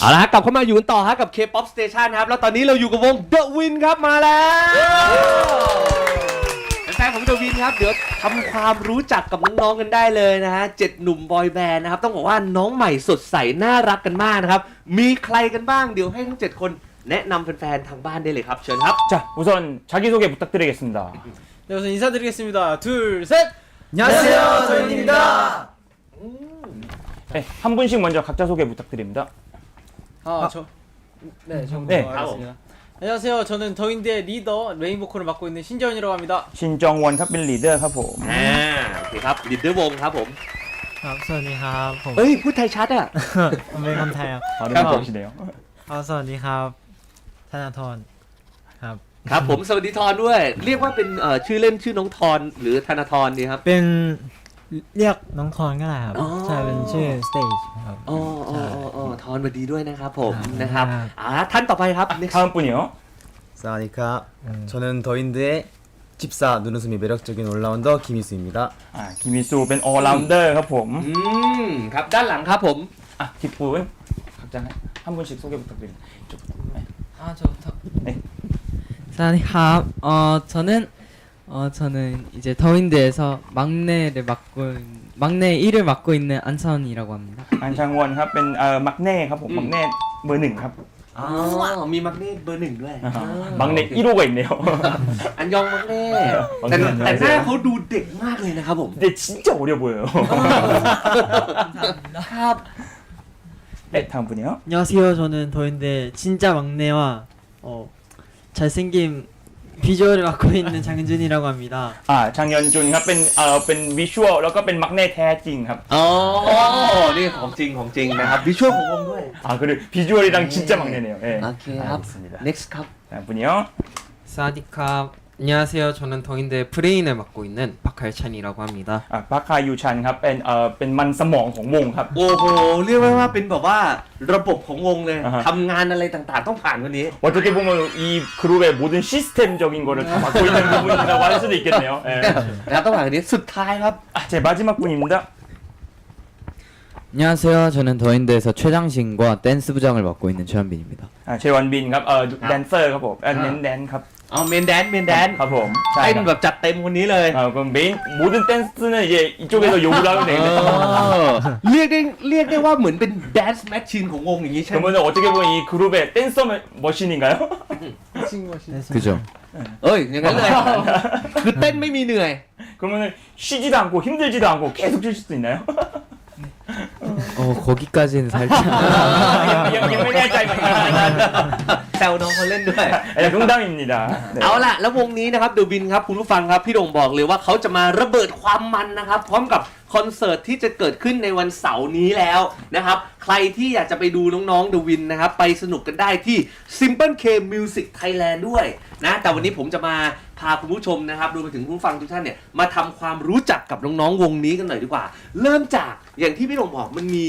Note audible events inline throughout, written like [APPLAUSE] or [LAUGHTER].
เอาละฮะกลับเข้ามาอยู่กันต่อฮะกับ K-POP Station ครับ แล้วตอนนี้เราอยู่กับวง The Win ครับมาแล้วแฟนๆของ The Win ครับ เดี๋ยวทำความรู้จักกับน้องๆกันได้เลยนะฮะเจ็ดหนุ่มบอยแบนด์นะครับ ต้องบอกว่าน้องใหม่สดใส น่ารักกันมากนะครับ มีใครกันบ้าง เดี๋ยวให้ทั้ง 7 คนแนะนำแฟนๆทางบ้านได้เลยครับ เชิญครับ 자, 우선 자기소개 부탁드리겠습니다. 네, 우선 인사드리겠습니다. 둘, 셋. 안녕하세요, 도윤입니다. 네, 한 분씩 먼저 각자 소개 부탁드립니다. 아, 저. 네, 정보 네. 알겠습니다. 안녕하세요. 저는 더인드의 리더 레인보컬을 맡고 있는 신재원이라고 합니다.ชินจองวอนครับเป็นลีดเดอร์ครับผม อ่าโอเคครับลิดเดอร์วงครับผม ครับ สวัสดีครับ ผม เฮ้ย พูดไทยชัดอ่ะ ผมเป็นคนไทยครับขอดูครับผม ชิเดียวเอาสวัสดีครับ ธนาธรครับ ครับผมสวัสดีทอนด้วย เรียกว่าเป็นเอ่อชื่อเล่นชื่อน้องทอนหรือธนาทรดีครับ เป็น เรียกน้องทรก็ได้ครับ อ๋อ ใช่เป็นชื่อสเตจครับ อ๋ออ๋ออ๋ออ๋อทอนสวัสดีด้วยนะครับผม ครับ นะครับ ครับ อ่าท่านต่อไปครับ next 다음 분이요. 사와디카 음. 저는 더윈드의 집사 눈웃음이 매력적인 올라운더 김희수입니다 아, 김희수 밴 어라운더 하고 อืมครับด้านหลังครับผม 아, 뒷분 각자 한 분씩 소개 부탁드립니다. 이쪽. 네. 아 저부터. 네. 사니합. 어 저는 어 저는 이제 더윈드에서 막내를 맡고 있는- 막내 1을 맡고 있는 안사원이라고 합니다. 안창원 하 밴, 아, 막내 하고 음. 막내 머능 하고 อ๋อมีมักเน่เบอร์หนึ่งด้วย 아하, 막내 1호가 있네요. อันยองมักเน่ มัก แต่ เน่ แต่หน้าเขาดูเด็กมากเลยนะครับผม 근데 진짜 어려 보여요. 감사합니다. ครับ 네, 다음 분이요. 안녕하세요 저는 더인데 진짜 막내와 어, 잘생긴 비주얼을 맡고 있는 장윤준이라고 합니다 아, 장현준 하 밴, 아, 밴 미슈어 แล้วก็เป็น 막내 แท้จริงครับ อ๋อนี่ของจริงของจริงนะครับวิชวลของวงด้วย 아, 그리고 비주얼이랑 진짜 막내네요. 예. โอเคครับ 알겠습니다. next ครับ 다음 분이요. 사디캅 안녕하세요. 저는 더인드의 브레인을 맡고 있는 박할찬이라고 합니다. อ่ะพักคายูชันครับเป็นเอ่อเป็นมันสมองของวงครับ โอ้โหเรียกได้ว่าเป็นแบบว่าระบบของวงเลย อ่าฮะ ทำงานอะไรต่างๆ ต้องผ่านคนนี้ 어떻게 보면 이 그룹의 모든 시스템적인 거를 다 맡고 있는 [LAUGHS] 부분이라고 할 수도 있겠네요. 예. นะครับต้องผ่านคนนี้สุดท้ายครับ 아, 제 마지막 분입니다. 안녕하세요. 저는 더인드에서 최장신과 댄스 부장을 맡고 있는 최현빈입니다. 아, 제원빈ครับเอ่อแดน เซอร์ครับผมเอ่อเน้นแดนครับ เอาเมนแดนเมนแดน ครับผมใช่ เต้น ครับ แบบจัดเต็มคนนี้เลย 아, 그럼 메인 모든 댄스는 이제 이쪽에서 요구를 하면 เอ 되겠네요. อเรียกได้เรียกได้ว่าเหมือนเป็นแดนซ์แมชชีนของวงอย่างนี้ใช่ไหม 그러면 어떻게 보면 이 그룹의 댄서 머신인가요? 그죠? เอ้ยอย่างนั้นเลย คือเต้นไม่มีเหนื่อย 그러면 쉬지도 않고 힘들지도 않고 계속 추실 수 있나요? 어, 거기까지는 살짝. 영- 영- 영맹할 짜이만 แซวน้องเขาเล่นด้วย 네, 농담입니다. 네. เอาล่ะ แล้ววงนี้นะครับเดอะวินครับ คุณผู้ฟังครับ พี่โด่งบอกเลยว่าเขาจะมาระเบิดความมันนะครับ พร้อมกับคอนเสิร์ตที่จะเกิดขึ้นในวันเสาร์นี้แล้วนะครับ ใครที่อยากจะไปดูน้องๆเดอะวินนะครับ ไปสนุกกันได้ที่ Simple K Music Thailand ด้วยนะ แต่วันนี้ผมจะมา พาคุณผู้ชมนะครับรวมไปถึงผู้ฟังทุกท่านเนี่ยมาทำความรู้จักกับน้องๆวงนี้กันหน่อยดีกว่า เริ่มจากอย่างที่พี่โด่งบอกมันมี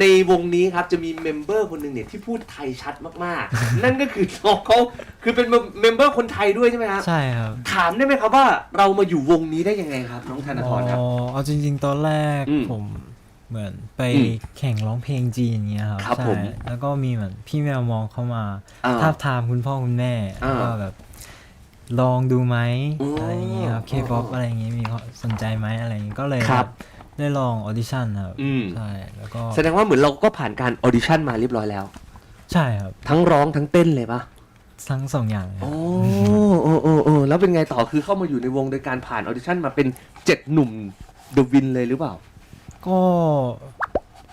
ในวงนี้ครับจะมีเมมเบอร์คนหนึ่งเนี่ยที่พูดไทยชัดมากๆ นั่นก็คือน้องเขาคือเป็นเมมเบอร์คนไทยด้วยใช่ไหมครับ ใช่ครับถามได้ไหมครับว่าเรามาอยู่วงนี้ได้ยังไงครับ น้องธนาธรครับ อ๋อเอาจริง ๆ ตอนแรกอืมผมเหมือนไปอืมแข่งร้องเพลงจีนอย่างเงี้ยครับครับใช่ผมแล้วก็มีเหมือนพี่แมวมองเข้ามาอ่าทาบทามคุณพ่อคุณแม่อ่า ว่าแบบ ลองดูไหมอ๋อออะไรอย่างเงี้ยครับเคอ๋ป๊ออปอะไรอย่างเงี้ยมีความสนใจไหมอะไรอย่างเงี้ยก็เลยครับ ได้ลองออดิชั่นครับอืม ใช่แล้วก็แสดงว่าเหมือนเราก็ผ่านการออดิชั่นมาเรียบร้อยแล้ว ใช่ครับทั้งร้องทั้งเต้นเลยปะทั้งสองอย่างเลยคโอ้รับโอ้โอ้โอ้แล้วเป็นไงต่อคือเข้ามาอยู่ในวงโดยการผ่านออดิชั่นมาเป็นเจ็ดหนุ่มเดอะวินเลยหรือเปล่า ก็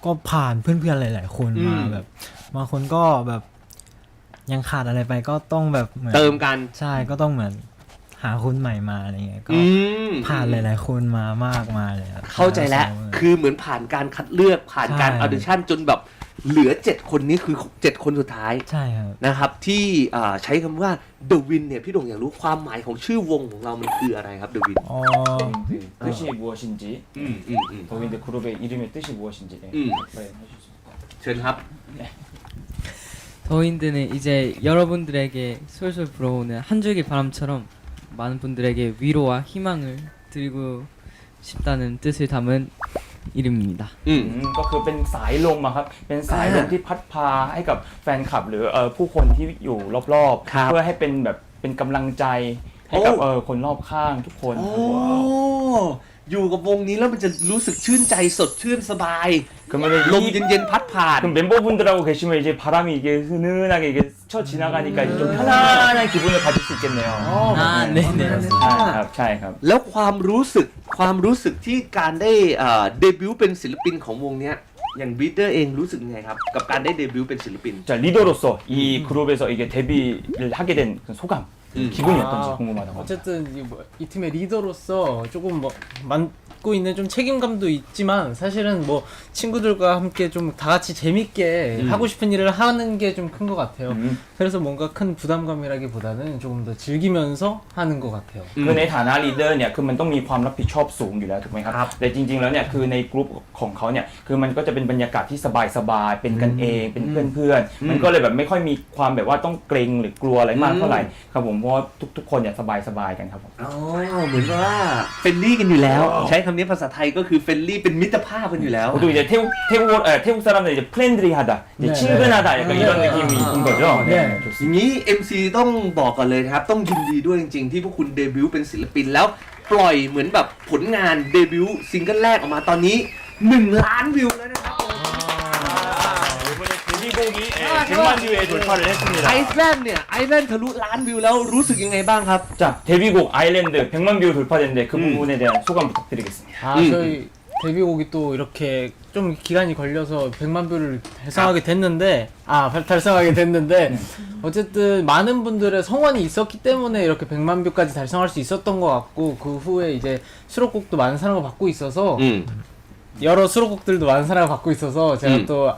ก็ผ่านเพื่อนๆหลาย ๆ คนอืมมาแบบบางคนก็แบบ ยังขาดอะไรไปก็ต้องแบบเหมือน เติมกัน ใช่ก็ต้องเหมือนหาคนใหม่มาอะไรเงี้ยก็ อืม ผ่านหลาย ๆ คนมามากมายเลยครับ เข้าใจแล้ว คือเหมือนผ่านการคัดเลือกผ่านการ ใช่ ออดิชั่นจนแบบเหลือ 7 คนนี้คือ 7 คนสุดท้าย ใช่ครับ นะครับ ที่อ่าใช้คำว่า The Win เนี่ย พี่โด่งอยากรู้ความหมายของชื่อวงของเรามันคืออะไรครับ The Win 어 뜻이 무엇인지 อืมอืมอืม 더윈드 그룹의 이름의 뜻이 무엇인지 네. 음. 네, 해주실 수 있을까요? เชิญครับ 더윈드는 이제 여러분들에게 솔솔 불어오는 한 줄기 바람처럼 많은 분들에게 위로와 희망을 드리고 싶다는 뜻을 담은 이름입니다. อืม อืมก็คือเป็นสายลมอะครับ เป็นสายลม อ่า ที่พัดพาให้กับแฟนคลับ หรือเอ่อผู้คนที่อยู่รอบ ครับ ๆ เพื่อให้เป็นแบบเป็นกำลังใจให้กับ โอ้ เออคนรอบข้างทุกคน โอ้ ครับผม อยู่กับวงนี้แล้วมันจะรู้สึกชื่นใจสดชื่นสบาย 그러면 ลม 이 เย็นๆพัดผ่าน 그럼 멤버분들하고 계시면 이제 바람이 이게 흐느하게 이게 스쳐 지나가니까 이제 좀 편안한 기분을 가질 수 있겠네요. 아, 네네. ใช่ครับใช่ครับ แล้วความรู้สึกความรู้สึกที่การได้เอ่อเดบิวต์เป็นศิลปินของวงเนี้ยอย่างบีเตอร์เองรู้สึกยังไงครับ กับการได้เดบิวต์เป็นศิลปิน 자 리더로서 이 그룹에서 이게 데뷔를 하게 된 그 소감, 음. 기분이 어떤지 아, 궁금하다고. 어쨌든 이, 뭐, 이 팀의 리더로서 조금 뭐 맡고 있는 좀 책임감도 있지만 사실은 뭐 친구들과 함께 좀 다 같이 재밌게 음. 하고 싶은 일을 하는 게 좀 큰 것 같아요. 음. 그래서 뭔가 큰 부담감이라기보다는 조금 더 즐기면서 하는 것 같아요. คือในฐานะลีดเดอร์เนี่ยคือมันต้องมีความรับผิดชอบสูงอยู่แล้วถูกไหมครับ ครับ แต่จริงๆแล้วเนี่ยคือในกลุ่มของเขาเนี่ยคือมันก็จะเป็นบรรยากาศที่สบายๆเป็นกันเองเป็นเพื่อนๆมันก็เลยแบบไม่ค่อยมีความแบบว่าต้องเกรงหรือกลัวอะไรมากเท่าไหร่ครับผมเพราะว่าทุกๆคนเนี่ยสบายๆกันครับผม อ๋อเหมือนว่าเฟรนลี่กันอยู่แล้ว ใช้คำ นี้ภาษาไทยก็คือเฟรนลี่เป็นมิตรภาพกันอยู่แล้ว 보통 이제 태국 태국 에, 태국 사람들 이제 프렌드리하다, 이제 네. 친근하다 약간 이런 느낌인 거죠. 네. อย่างนี้ MC ต้องบอกก่อนเลยนะครับ ต้องยินดีด้วยจริงๆ ที่พวกคุณเดบิวต์เป็นศิลปินแล้วปล่อยเหมือนแบบผลงานเดบิวต์ซิงเกิลแรกออกมาตอนนี้ 1 ล้านวิวแล้วนะครับ 이번에 데뷔곡이 예, 100만 뷰에 돌파를 ไอ 했습니다. ซ์แลนด์เนี่ยไอซ์แลนด์ทะลุล้านวิวแล้วรู้สึกยังไงบ้างครับ 자 데뷔곡 아일랜드 100만 뷰 돌파됐는데 그 음. 부분에 대한 소감 부탁드리겠습니다. 아, 음. 저희 데뷔곡이 또 이렇게 좀 기간이 걸려서 100만 뷰를 달성하게 됐는데, 아, 발- 달성하게 됐는데, 어쨌든 많은 분들의 성원이 있었기 때문에 이렇게 100만 뷰까지 달성할 수 있었던 것 같고, 그 후에 이제 수록곡도 많은 사랑을 받고 있어서, อืม 여러 수록곡들도 많은 사랑을 받고 있어서, 제가 음. 또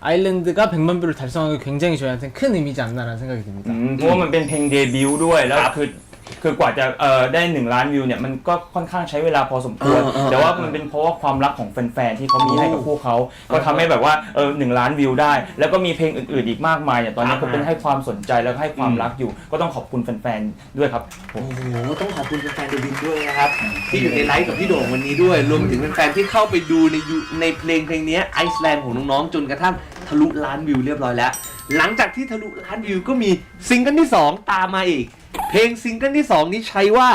아일랜드가 100만 뷰를 달성하기 굉장히 저희한테는 큰 의미지 않나라는 생각이 듭니다. 음, 보험은 벤팽게 미우루와라 아. 그 นเพลงเดบิวต์ด้วยแล้วคือคือกว่าจะเอ่อได้หนึ่งล้านวิวเนี่ยมันก็ค่อนข้างใช้เวลาพอสมควรเออเออแต่ว่ามันเป็นเพราะว่าความรักของแฟนๆที่เขามีให้กับพวกเขาก็ทำให้แบบว่าเออหนึ่งล้านวิวได้ แล้วก็มีเพลงอื่นๆอีกมากมายเนี่ยตอนนี้ก็เป็นให้ความสนใจแล้วก็ให้ความรักอยู่ ก็ต้องขอบคุณแฟนๆด้วยครับผม โอ้โหต้องขอบคุณแฟนๆเดวินด้วยนะครับ ที่อยู่ในไลฟ์กับพี่โด่งวันนี้ด้วย รวมไปถึงแฟนๆที่เข้าไปดูในยูในเพลงเพลงนี้ไอซ์แลนด์ของน้องๆ จนกระทั่งทะลุล้านวิวเรียบร้อยแล้ว หลังจากที่ทะลุล้านวิวก็มีซิงเกิลที่ 2 ตามมาอีก เพลงซิงเกิลที่ 2 นี้ใช้ว่า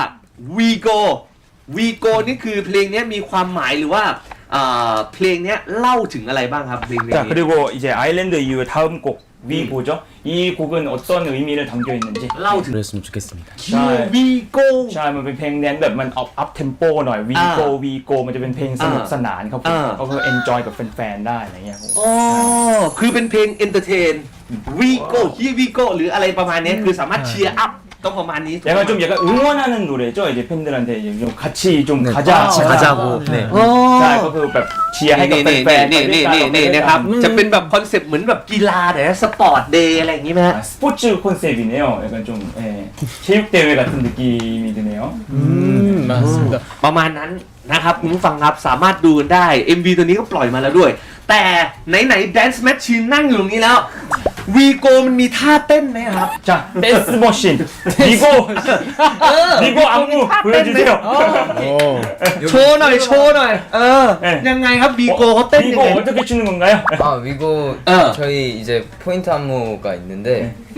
We Go We Go นี่คือเพลงนี้มีความหมายหรือว่าอ่าเพลงนี้เล่าถึงอะไรบ้างครับเพลงนี้ 자 그리고 이제 아일랜드 이후에 다음 곡 위고죠. 이 곡은 어떤 의미를 담겨 있는지 เล่าถึง 그랬으면 좋겠습니다. We Go ใช่มันเป็นเพลงแดนซ์แบบมันอัพอัพเทมโปหน่อยวี อ่า โกวีโกมันจะเป็นเพลงสนุก อ่า สนานครับผม อ่า ก็คือเอนจอยกับแฟนๆได้อะไรเงี้ยครับ อ๋อ คือเป็นเพลงเอนเตอร์เทนวีโก้ฮีวีโก้หรืออะไรประมาณนี้คือสามารถเชียร์อัพ ต้องประมาณนี้ 약간 좀 약간 응원하는 노래죠. 이제 팬들한테 이제 좀 같이 좀 네, 가자. 같이 가자고. 네. โอ้ ใช่ก็คือแบบเชียร์ให้กับ นี่ แฟ นี่ นๆ นี่ ไป นี่ ด้วยกั นี่นี่ ไปด้วยกั นะครับ จะเป็นแบบคอนเซปต์เหมือนแบบกีฬาแต่สปอร์ตเดย์อะไรอย่างนี้ไหมฮะ 아, 스포츠 컨셉이네요. 약간 좀 예, 체육 대회 같은 느낌이 드네요. 음, 맞습니다. ประมาณนั้นนะครับคุณผู้ฟังครับสามารถดูกันได้ MV ตัวนี้ก็ปล่อยมาแล้วด้วย แต่ไหนไหนแดนซ์แมชชีนนั่งอยู่ตรงนี้แล้ว วีโกมันมีท่าเต้นไหมครับ 자, 댄스 머신. 리고 리고 안무 보여주세요. โชว์หน่อยโชว์หน่อย เออ เอ๊ะ ยังไงครับวีโกเขาเต้นยัง 리고 ไง 어떻게 추는 건가요? 아 위고 어. 저희 이제 포인트 안무가 있는데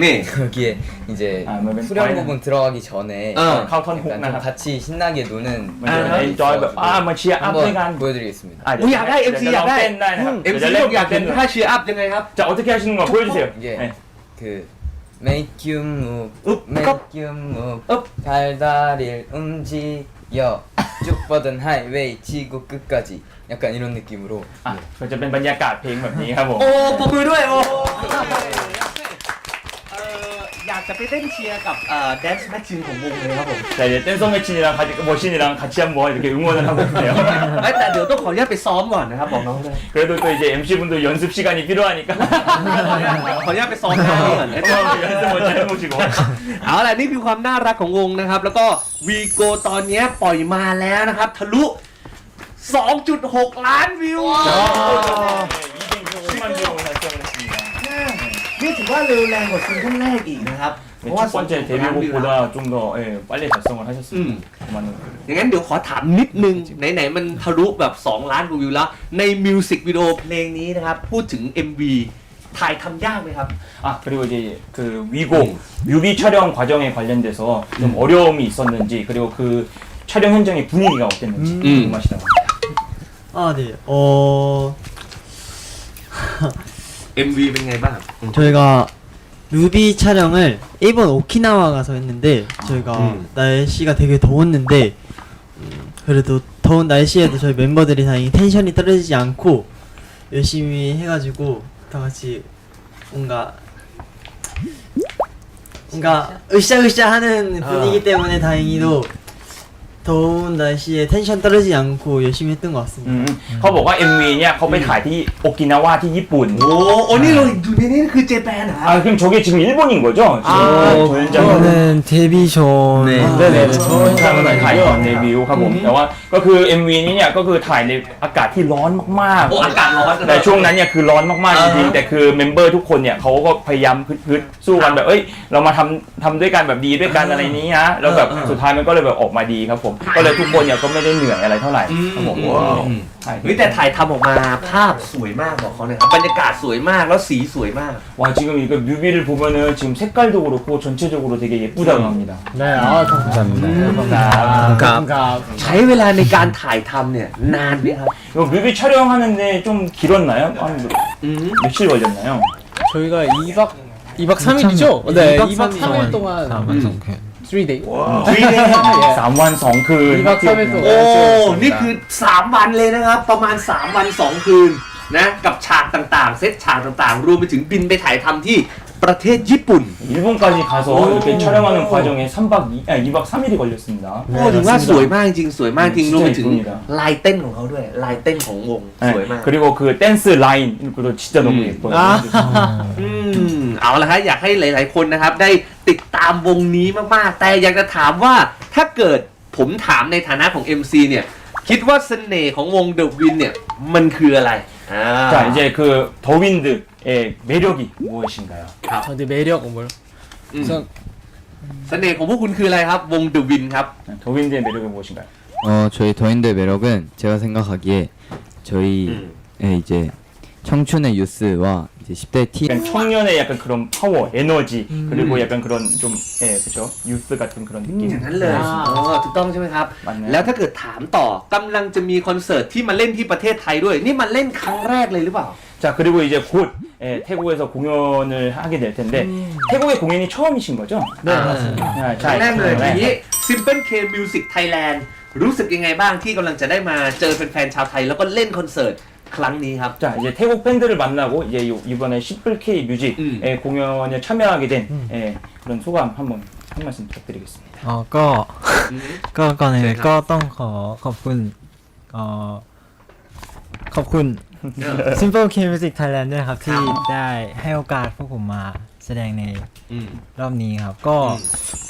นี่ 거기에 이제 아, 뭐 맨- 후렴 부분 들어가기 전에 어. 카운터 약간 좀 혹나 같이 신나게 노는 먼저 아, 엔조이 아, 뭐 지하 한번 앞에가 보여드리겠습니다. 아, 뭐 약간 MC 약간. 댄다. MC บอกอยากเห็นท่าเชียร์อัพยังไงครับ 자, 어떻게 하시는 거 보여주세요. 이게 네. 그 Make you move, 읍, make you move, 읍. 달달일 움직여 쭉 뻗은 하이웨이 지구 끝까지 약간 이런 느낌으로 อ่ะก็จะเป็นบรรยากาศเพลงแบบนี้ครับผม โอ้ปรบมือด้วยโอ้เอ่ ออยากจะไปเต้นเชียร์กับแดนซ์แมชชีนของวงเลยครับผม 자 이제 댄서 매친이랑 같이 머신이랑 같이 한번 이렇게 응원을 하고 있네요. เอ้ยแต่เดี๋ยวต้องขออนุญาตไปซ้อมก่อนนะครับบอกน้องเลย 그래도 또 이제 MC 분도 연습 시간이 필요하니까 ขออนุญาตไปซ้อมหน้านี้ก่อน 한번 연습 먼저 해보시고. เอาล่ะนี่คือความน่ารักของวงนะครับ แล้วก็วีโกตอนนี้ปล่อยมาแล้วนะครับ ทะลุ 2.6 ล้านวิว 210만 뷰 달성을 했습니다. นี่ถือว่าเร็วแรงกว่าซิงเกิลแรกอีกนะครับ 네, 와, 첫 번째 성- 데뷔곡보다 좀 더 예, 빨리 달성을 하셨습니다. 음. 그만은 อย่างนั้นเดี๋ยวขอถามนิดนึง ไหน ๆ มันทะลุแบบ 2 ล้านกว่าวิวแล้ว ในมิวสิกวิดีโอเพลงนี้นะครับ พูดถึง MV ถ่ายทำยากไหมครับ 아 그리고 이제 그 위곡 뮤비 촬영 과정에 관련돼서 좀 어려움이 있었는지 그리고 그 촬영 현장의 분위기가 어땠는지 음. 궁금하시다고. 아, 네. 어, MV เป็นไงบ้าง 저희가 뮤비 촬영을 일본 오키나와 가서 했는데 저희가 음. 날씨가 되게 더웠는데 음, 그래도 더운 날씨에도 저희 멤버들이 다행히 텐션이 떨어지지 않고 열심히 해가지고 다 같이 뭔가 뭔가 으쌰으쌰하는 분위기 때문에 다행히도 더운 날씨에 텐션 떨어지지 않고 열심히 했던 것 같습니다. อืมเขาบอกว่า MV เนี่ยเขาไปถ่ายที่โอกินาวาที่ญี่ปุ่น โอ้โอ้นี่เราอยู่ในนี้คือเจแปนเหรอครับ 아 그럼 저게 지금 일본인 거죠? 지금 아, 저 현장은 저는 데뷔 전 네. 네네 저 현장은 ถ่ายก่อนเดบิวต์ครับผมแต่ว่าก็คือ MV นี้เนี่ยก็คือถ่ายในอากาศที่ร้อนมาก โอ้อากาศร้อน ๆ แต่ช่วงนั้นเนี่ยคือร้อนมากๆจริงๆแต่คือเมมเบอร์ทุกคนเนี่ยเขาก็พยายามพึดๆสู้กันแบบเอ้ยเรามาทำทำด้วยกันแบบดีด้วยกันอะไรนี้นะแล้วแบบสุดท้ายมันก็เลยแบบออกมาดีครับผม ก็เลยทุกคนเนี่ยก็ไม่ได้เหนื่อยอะไรเท่าไหร่ครับผม อืม ใช่ เฮ้ยแต่ถ่ายทำออกมาภาพสวยมากบอกเขาหน่อยครับบรรยากาศสวยมากแล้วสีสวยมาก 와 지금 이거 뮤비를 보면은 지금 색깔도 그렇고 전체적으로 되게 예쁘다고 합니다. 네, 아, 감사합니다. 감사합니다. 감사합니다. ใช้เวลาในการถ่ายทำเนี่ยนานไหมครับ 이거 뮤비 촬영하는데 좀 길었나요? 한 뭐- อืม 며칠 걸렸나요? 저희가 2박 2박 3일이죠? 네, 2박 3일 동안 3 days. 3wan 2 คืน 2박 3일 โอ้ 동안 นี่คือ 3 วันเลยนะครับ ประมาณ 3 วัน 2 คืนนะกับฉากต่างๆ เซตฉากต่างๆ รวมไปถึงบินไปถ่ายทำที่ ประเทศญี่ปุ่น 일본까지 가서 오. 이렇게 촬영하는 과정에 3박 2, 아, 2박 3일이 걸렸습니다. โอ้ถือว่าสวยมากจริงสวยมากจริง อืม รวมไปถึง จริงๆ ลายเต้นของเขาด้วย ลายเต้นของวงสวยมาก 네, 그리고 그 댄스 라인도 진짜 너무 음. 예뻐요. อืมเอาละครับอยากให้หลาย ๆ คนนะครับ ได้ติดตามวงนี้มาก ๆ แต่อยากจะถามว่าถ้าเกิดผมถามในฐานะของ MC เนี่ย คิดว่าเสน่ห์ของวง The Win เนี่ย มันคืออะไร อ่า 자 이제 그 더윈드의 매력이 무엇인가요? 저한테 매력 뭘? อืม 우선 เสน่ห์ของพวกคุณคืออะไรครับ วง The Win ครับ 더윈드의 매력이 무엇인가요? 어 저희 더인드의 매력은 제가 생각하기에 저희의 음. 이제 청춘의 유스와 이제 10대 티 약간 청년의 약간 그런 파워, 에너지 그리고 약간 그런 좀 예, 그렇죠. 유스 같은 그런 อ 느낌. ย่างนั้นเลย อ่า อ๋อถูกต้องใช่ไหมครับ 맞나요? แล้วถ้าเกิดถามต่อกำลังจะมีคอนเสิร์ตที่มาเล่นที่ประเทศไทยด้วย นี่มาเล่นครั้งแรกเลยหรือเปล่า 자 그리고 이제 곧 예, 태국에서 공연을 하게 될 텐데 태국의 공연이 처음이신 거죠? 네, 맞습니다. 아, ครั้งแรกเลย 네. ทีนี้ Simple K Music Thailand รู้สึกยังไงบ้างที่กำลังจะได้มาเจอแฟนๆชาวไทย แล้วก็เล่นคอนเสิร์ตค รั้งนี้ครับ 자 이제 태국 팬들을 만나고 이제 요- 이번에 10불K 뮤직 음. 예, 공연에 참여하게 된 예, 그런 소감 한번 한 말씀 부탁드리겠습니다. อ๋อก็ ก็ก่อนอื่นก็ต้องขอขอบคุณเอ่อขอบคุณ Simple K Music Thailand ด้วยครับ ที่ได้ให้โอกาสพวกผมมาแสดงใน อืม รอบนี้ครับ ก็ อืม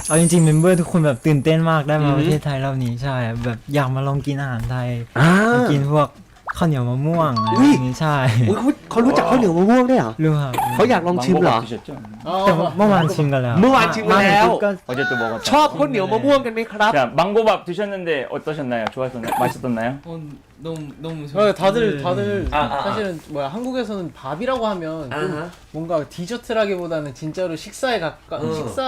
เอาจริงๆเมมเบอร์ทุกคนแบบตื่นเต้นมากได้มา อืม ประเทศไทยรอบนี้ใช่ แบบอยากมาลองกินอาหารไทย อ่า มากินพวก ข้าวเหนียวมะม่วงอะไร อุ๊ย แบบนี้ใช่ อุ๊ยเขาเขารู้จักข้าวเหนียวมะม่วงได้วยเหรอ รู้ครับ เขาอยากลองชิมเหรอ 망고밥 드셨죠? แต่เมื่อวานชิมกันแล้ว เมื่อวานชิมกันแล้ว าถึงปุ๊บก็ 어제 또 먹었죠. ชอบข้าวเหนียวมะม่วงกันไหมครับ 자 망고밥 드셨는데 어떠셨나요? 좋았었나요? 맛있었나요? 어, 너무 너무 어, 다들 다들 아, 아, 아. 사실은 뭐야 한국에서는 밥이라고 하면 좀 아하. 뭔가 디저트라기보다는 진짜로 식사에 가까 어. 식사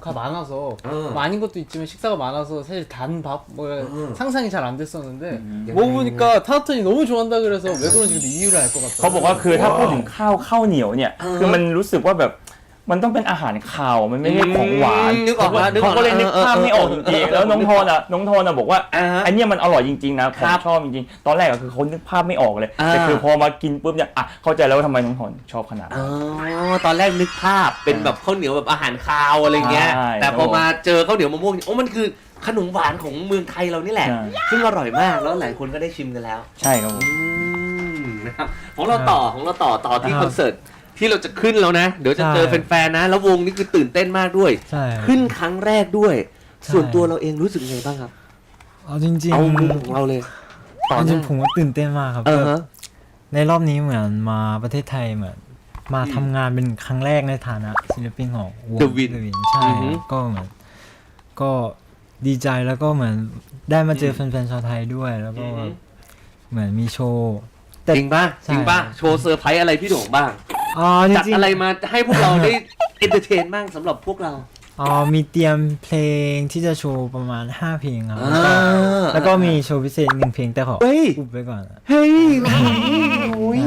가 많아서 어. 뭐 아닌 것도 있지만 식사가 많아서 사실 단 밥 뭐 어. 상상이 잘 안 됐었는데 음. 먹어보니까 타우턴이 너무 좋아한다 그래서 왜 그런지 근데 이유를 알 것 같아요. เขาบอกว่าคือถ้าพูดถึงข้าวข้าวเหนียวเนี่ยคือมันรู้สึกว่าแบบ มันต้องเป็นอาหารคาวมันไม่ใช่ของหวานอืมนึกออกแล้วนึกออกเขาก็เลยนึกภาพไม่ออกจริงๆแล้วน้องโทนอะน้องโทนอะบอกว่าอ่าฮะอันเนี้ยมันอร่อยจริงๆนะผคมรับชอบจริงๆตอนแรกอะคือเขานึกภาพไม่ออกเลยอ่า แต่คือพอมากินปุ๊บเนี่ยอะเข้าใจแล้วว่าทำไมน้องโทนชอบขนาดนั้อ๋นอตอนแรกนึกภาพเป็นแบบข้าวเหนียวแบบอาหารคาวอะไรเงี้ย ใช่แต่พอมาเจอข้าวเหนียวมะม่วงโอ้มันคือขนมหวานของเมืองไทยเรานี่แหละ ใช่ ซึ่งอร่อยมากแล้วหลายคนก็ได้ชิมกันแล้ว ใช่ครับผม อืมนะครับของเราต่อของเราต่อต่อที่ครับคอนเสิร์ต ที่เราจะขึ้นแล้วนะ เดี๋ยวจะใช่เจอแฟนๆนะ แล้ววงนี้คือตื่นเต้นมากด้วย ใช่ ขึ้นครั้งแรกด้วยใช่ส่วนตัวเราเองรู้สึกยังไงบ้างครับ เอาจริงเอามุมของเราเลยๆเอาจริงๆผมว่าตื่นเต้นมากครับ เออฮะในรอบนี้เหมือนมาประเทศไทยเหมือน มาทำงานเป็นครั้งแรกในฐานะศิลปินของวง The Win วินใช่อือฮึก็เหมือนก็ดีใจแล้วก็เหมือนได้มาเจอแฟนๆชาวไทยด้วยแล้วก็เหมือนมีโชว์แต่จริงป่ะใช่จริงป่ะโชว์เซอร์ไพรส์อะไรพี่โด่งบ้าง อ๋อจจัดริงๆอะไรมาให้พวกเราได้เอนเตอร์เทนบ้างสำหรับพวกเราอ๋อมีเตรียมเพลงที่จะโชว์ประมาณ 5 เพลงครับแล้วก็อ่าแล้วก็มีโชว์พิเศษหนึ่งเพลงแต่ขอเฮ้ย อุบไว้ก่อนเฮ้ยโอ้ย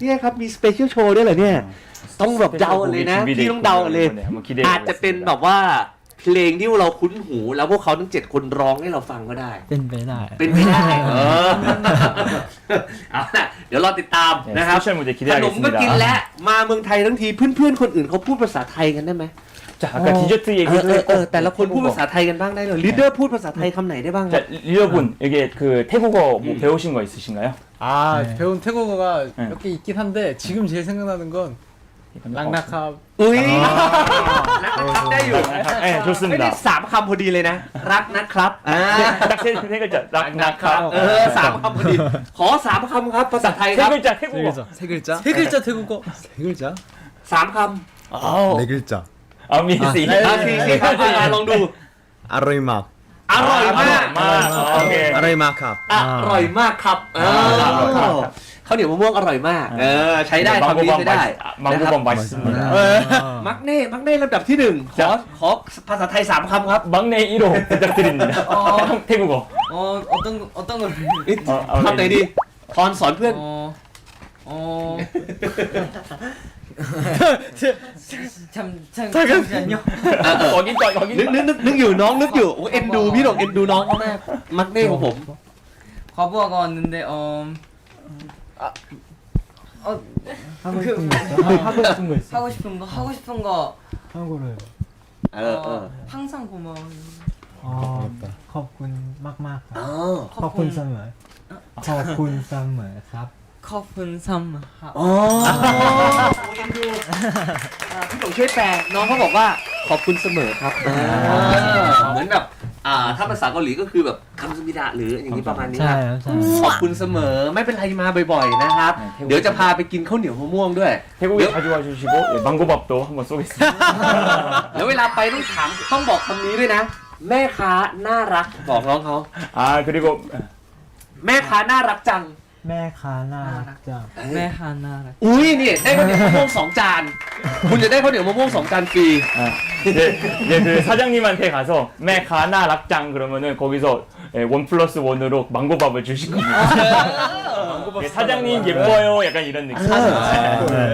เนี่ยครับมีสเปเชียลโชว์ด้วยเหรอเนี่ย ต้องแบบเดาเลยนะพี่ต้องเดาเลย อาจจะเป็นแบบว่าเพลงที่เราคุ้นหูแล้วพวกเขาทั้งเจ็ดคนร้องให้เราฟังก็ได้ เป็นไปได้ เป็นไปได้ เออ เอาล่ะเดี๋ยวรอติดตาม 네, นะครับ 스페셜 무대 ขนมก็กิน 기대하겠습니다. แล้ว มาเมืองไทยทั้งทีเพื่อนๆคนอื่นเขาพูดภาษาไทยกันได้ไหม 자, 아까 디저트 เออ 얘기도 เออเออ 했고 แต่ละคนพูดภาษาไทยกันบ้างได้เลยลีดเดอร์พูดภาษาไทยคำไหนได้บ้างครับ 자, 리더분 여기 그 태국어 뭐 배우신 거 있으신가요? 아 배운 태국어가 네. 몇 개 있긴 한데 지금 제일 생각나는 건 랑나캅 อุ้ยรักนะครับได้อยู่ 네, ไม่ได้ 좋습니다. สามคำพอดีเลยนะ รักนะครับอ่า 딱세 세 글자. 락나카. เออสามคำพอดี ขอสามคำครับภาษาไทยค 세 รับ 글자 태국어. 세 글자? 세 글자 태국어 세 글자? สามค 아우. 네 글자. 아, 미스. ำอ่าสี่สี่คำอ่ะลองดู 아로이막. อร่อยมาก 마. 오케이. 아로이마캅. อร่อยมากครับเออ อร่อยมากครับ ข้าวเหนียวมะม่วงอร่อยมาก เออ ใช้ได้คำนี้ใช้ได้มังคุบอมบส์มักเน่ มักเน่ลำดับที่หนึ่งขอ ขอภาษาไทยสามคำครับ มักเน่อีโร่จะติดอ๋อเทมุโกอ๋อต้องต้องทำไหนดีพรสอนเพื่อนอ๋อจำจำจำยอขอกินก่อนขอกินนึกนึกนึกอยู่น้องนึกอยู่โอ้เอ็นดูพี่หลงเอ็นดูน้องเขามากมักเน่ของผมขอบวกก่อนนึงเดออม 아, 어, 하고 그- 싶은 거 있어? 하고 싶은 거 있어? 하고 싶은 거 하고 싶은 거 ห้างกูเลย เออเออ 항상 고마워요. อ๋อขอบคุณมากมากๆค อ๋ รั อบ ขอบคุณเสมอขอบคุณเสมอครับ 커픈 삼 하. อ๋อเอ็นดูอ่าพี่หนกช่วยแปลน้องเขาบอกว่าขอบคุณเสมอครับเออเหมือนแบบอ่าถ้าภาษาเกาหลีก็คือแบบ คำสมิดะหรืออย่างนี้ประมาณนี้ ใช่ ครับ ครับใช่ ขอบคุณเสมอไม่เป็นไรมาบ่อยๆนะครับ เดี๋ยวจะพาไปกินข้าวเหนียวมะม่วงด้วย 태국에 자주 와주시고 예, 망고밥도 한번 쏘겠습니다. แล้วเวลาไปต้องถามต้องบอกคำนี้ด้วยนะ แม่ค้าน่ารักบอกน้องเขา 아 그리고 แม่ค้าน่ารักจัง แม่ค้าน่ารักจัง 네 하나라. อุ้ยนี่ได้ข้าวเหนียวมะม่วงสองจาน คุณจะได้ข้าวเหนียวมะม่วงสองจานฟรี 아, 이제, 이제 그 사장님한테 가서 메가나 락장 그러면은 거기서 예, 원 플러스 원으로 망고밥을 주실 겁니다. 예, 사장님 예뻐요 약간 이런 느낌.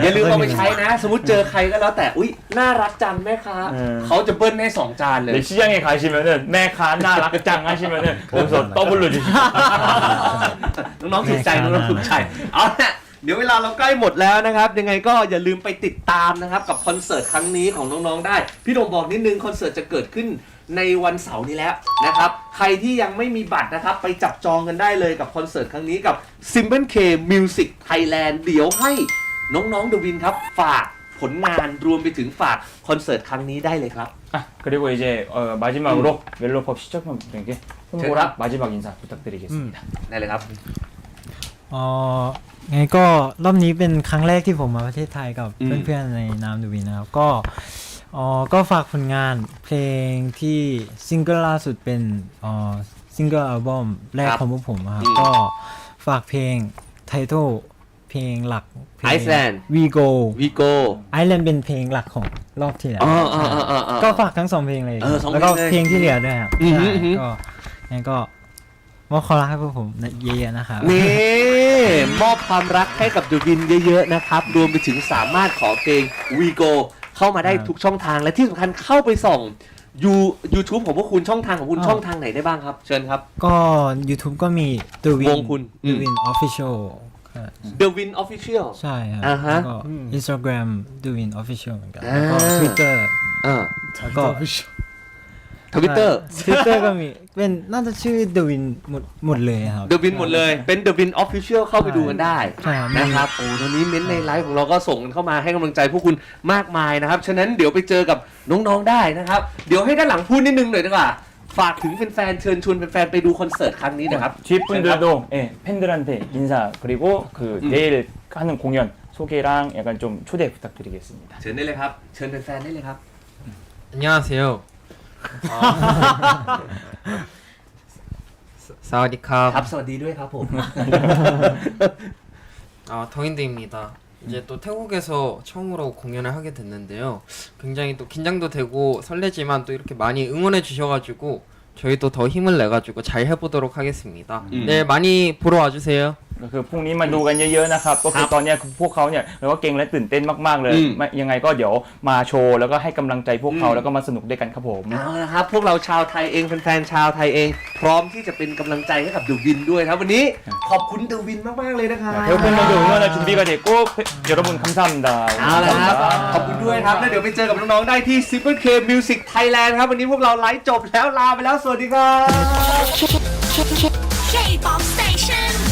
อย่าลืมเอาไปใช้นะ สมมติเจอใครก็แล้วแต่อุ้ยน่ารักจังแม่ค้า เออ เขาจะเบิ้ลให้สองจานเลย 네, 시장에 가시면은 메가나 락장 하시면은 거기서 더블로 주시고 น้องๆถูกใจน้องๆถูกใจเอาละเดี๋ยวเวลาเราใกล้หมดแล้วนะครับ ยังไงก็อย่าลืมไปติดตามนะครับ กับคอนเสิร์ตครั้งนี้ของน้องๆได้ พี่โดมบอกนิดนึงคอนเสิร์ตจะเกิดขึ้น ในวันเสาร์นี้แล้วนะครับ ใครที่ยังไม่มีบัตรนะครับ ไปจับจองกันได้เลยกับคอนเสิร์ตครั้งนี้กับ Simple K Music Thailand เดี๋ยวให้น้องๆเดวินครับ ฝากผลงานรวมไปถึงฝากคอนเสิร์ตครั้งนี้ได้เลยครับ 아, 그리고 이제 어, 마지막으로 멜로팝 시청자분들께 홍보랑 마지막 인사 부탁드리겠습니다. ได้เลยครับ อ๋อไงก็รอบนี้เป็นครั้งแรกที่ผมมาประเทศไทยกับ อืม เพื่อนๆในนามดูวินนะครับ ก็ อ๋อ ก็ฝากผลงานเพลงที่ซิงเกิลล่าสุดเป็นอ๋อซิงเกิลอัลบั้มแรกครับของพวกผมอะครับอืมก็ฝากเพลงไททอลเพลงหลักเพลง Iceland We Go วีโก้ไอแลนด์เป็นเพลงหลักของรอบที่แล้วอ๋ออ๋ออ๋ออ๋ออ๋อ ก็ฝากทั้งสองเพลงเลย เออสองเพลงแล้วก็เลยเพลงที่เหลือด้วยครับอือใช่หืออือหือ ก็งั้นก็มอบความรักให้พวกผมเยอะๆนะครับ นี่มอบความรักให้กับดูวินเยอะๆนะครับ รวมไปถึงสามารถขอเพลงวีโก เข้ามาได้ครับทุกช่องทางและที่สำคัญเข้าไปส่องยูยูทูบของพวกคุณช่องทางของคุณอ้าวช่องทางไหนได้บ้างครับ เชิญครับ ก็ YouTube ก็มี The ว Win งคุณอื The ม Win Official ครับ The Win Official ใช่ครับอ่าฮะแล้วก็ Instagram The Win Official เหมือนกันอ่า แล้วก็ Twitter เออแล้วก็ ทวิตเตอร์ Twitter ก็มีเป็นน่าจะชื่อ The Win หมดหมดเลยครับ The Win หมดเลย เป็น The Win Official เข้าไปดูกันได้ ใช่ครับ นะครับ โอ้ตอนนี้เม้นต์ในไลฟ์ของเราก็ส่งกันเข้ามาให้กำลังใจพวกคุณมากมายนะครับ ฉะนั้นเดี๋ยวไปเจอกับน้องๆได้นะครับ เดี๋ยวให้ด้านหลังพูดนิดนึงหน่อยดีกว่า ฝากถึงแฟนๆเชิญชวนแฟนๆไปดูคอนเสิร์ตครั้งนี้นะครับ 뒤에 분들도 예, 팬들한테 인사 그리고 그 내일 하는 공연 소개랑 약간 좀 초대 부탁드리겠습니다. เชิญได้เลยครับ เชิญแฟนๆได้เลยครับ 안녕하세요. 어, 사와디캅 ครับ สวัสดีด้วยครับผม 아, [LAUGHS] 더인드입니다. [LAUGHS] 이제 또 태국에서 처음으로 공연을 하게 됐는데요. 굉장히 또 긴장도 되고 설레지만 또 이렇게 많이 응원해 주셔가지고 저희도 더 힘을 내가지고 잘 해보도록 하겠습니다. 음. 네, 많이 보러 와주세요. ก็คือพรุ่งนี้มาดูกันเยอะๆนะครับ ก็คือตอนเนี้ยพวกเขาเนี่ยเราก็เก่งและตื่นเต้นมากๆเลย อืม ไม่ยังไงก็เดี๋ยวมาโชว์แล้วก็ให้กำลังใจพวกเขา อืม แล้วก็มาสนุกด้วยกันครับผม เอาละครับ พวกเราชาวไทยเองแฟนๆชาวไทยเอง พร้อมที่จะเป็นกำลังใจให้กับเดอะวินด้วยครับวันนี้ขอบคุณเดอะวินมากๆเลยนะครับ 배우팬들도 응원할 준비가 됐고 여러분 감사합니다. เอาละครับ ขอบคุณด้วยครับ แล้วเดี๋ยวไปเจอกับน้องๆ ได้ที่ Super K Music Thailand ครับ วันนี้พวกเราไลฟ์จบแล้วลาไปแล้ว สวัสดีครับ K-pop station